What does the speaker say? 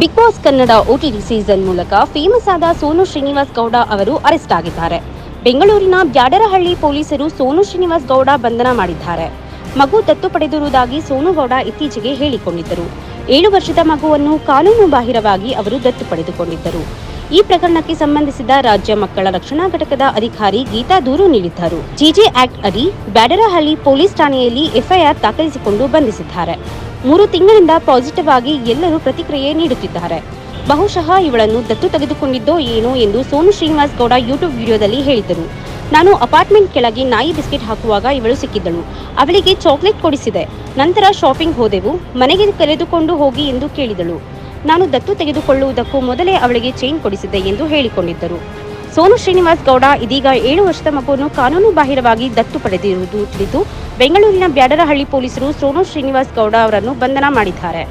Big Boss Kannada OTT season ಮೂಲಕ famous ಆದ ಸೋನು ಶ್ರೀನಿವಾಸ್ ಗೌಡ ಅವರು ಅರೆಸ್ಟ್ ಆಗಿದ್ದಾರೆ. ಬೆಂಗಳೂರಿನ ಬ್ಯಾಡರಹಳ್ಳಿ ಪೊಲೀಸರು ಸೋನು ಶ್ರೀನಿವಾಸ್ ಗೌಡ ಬಂಧನ ಮಾಡಿದ್ದಾರೆ. ಮಗು ದತ್ತು ಪಡೆದಿರುವುದಾಗಿ ಸೋನು ಗೌಡ ಇತ್ತೀಚೆಗೆ ಹೇಳಿಕೊಂಡಿದ್ದರು. ಏಳು ವರ್ಷದ ಮಗುವನ್ನು ಕಾನೂನು ಬಾಹಿರವಾಗಿ ಅವರು ದತ್ತು ಪಡೆದುಕೊಂಡಿದ್ದರು. ಈ ಪ್ರಕರಣಕ್ಕೆ ಸಂಬಂಧಿಸಿದ ರಾಜ್ಯ ಮಕ್ಕಳ ರಕ್ಷಣಾ ಘಟಕದ ಅಧಿಕಾರಿ ಗೀತಾ ದೂರು ನೀಡಿದ್ದರು. ಜಿಜೆ ಆಕ್ಟ್ ಅಡಿ ಬ್ಯಾಡರಹಳ್ಳಿ ಪೊಲೀಸ್ ಠಾಣೆಯಲ್ಲಿ ಎಫ್ಐಆರ್ ದಾಖಲಿಸಿಕೊಂಡು ಬಂಧಿಸಿದ್ದಾರೆ. ಮೂರು ತಿಂಗಳಿಂದ ಪಾಸಿಟಿವ್ ಆಗಿ ಎಲ್ಲರೂ ಪ್ರತಿಕ್ರಿಯೆ ನೀಡುತ್ತಿದ್ದಾರೆ. ಬಹುಶಃ ಇವಳನ್ನು ದತ್ತು ತೆಗೆದುಕೊಂಡಿದ್ದೋ ಏನೋ ಎಂದು ಸೋನು ಶ್ರೀನಿವಾಸ್ ಗೌಡ ಯೂಟ್ಯೂಬ್ ವಿಡಿಯೋದಲ್ಲಿ ಹೇಳಿದರು ನಾನು ಅಪಾರ್ಟ್ಮೆಂಟ್ ಕೆಳಗೆ ನಾಯಿ ಬಿಸ್ಕೆಟ್ ಹಾಕುವಾಗ ಇವಳು ಸಿಕ್ಕಿದ್ದಳು. ಅವಳಿಗೆ ಚಾಕ್ಲೇಟ್ ಕೊಡಿಸಿದೆ. ನಂತರ ಶಾಪಿಂಗ್ ಹೋದೆವು. ಮನೆಗೆ ಕರೆದುಕೊಂಡು ಹೋಗಿ ಎಂದು ಕೇಳಿದಳು. ನಾನು ದತ್ತು ತೆಗೆದುಕೊಳ್ಳುವುದಕ್ಕೂ ಮೊದಲೇ ಅವಳಿಗೆ ಚೈನ್ ಕೊಡಿಸಿದೆ ಎಂದು ಹೇಳಿಕೊಂಡಿದ್ದರು. ಸೋನು ಶ್ರೀನಿವಾಸ್ ಗೌಡ ಇದೀಗ ಏಳು ವರ್ಷದ ಮಗುವನ್ನು ಕಾನೂನು ಬಾಹಿರವಾಗಿ ದತ್ತು ಪಡೆದಿರುವುದು ತಿಳಿದು ಬೆಂಗಳೂರಿನ ಬ್ಯಾಡರಹಳ್ಳಿ ಪೊಲೀಸರು ಸೋನು ಶ್ರೀನಿವಾಸ್ ಗೌಡ ಅವರನ್ನು ಬಂಧನ ಮಾಡಿದ್ದಾರೆ.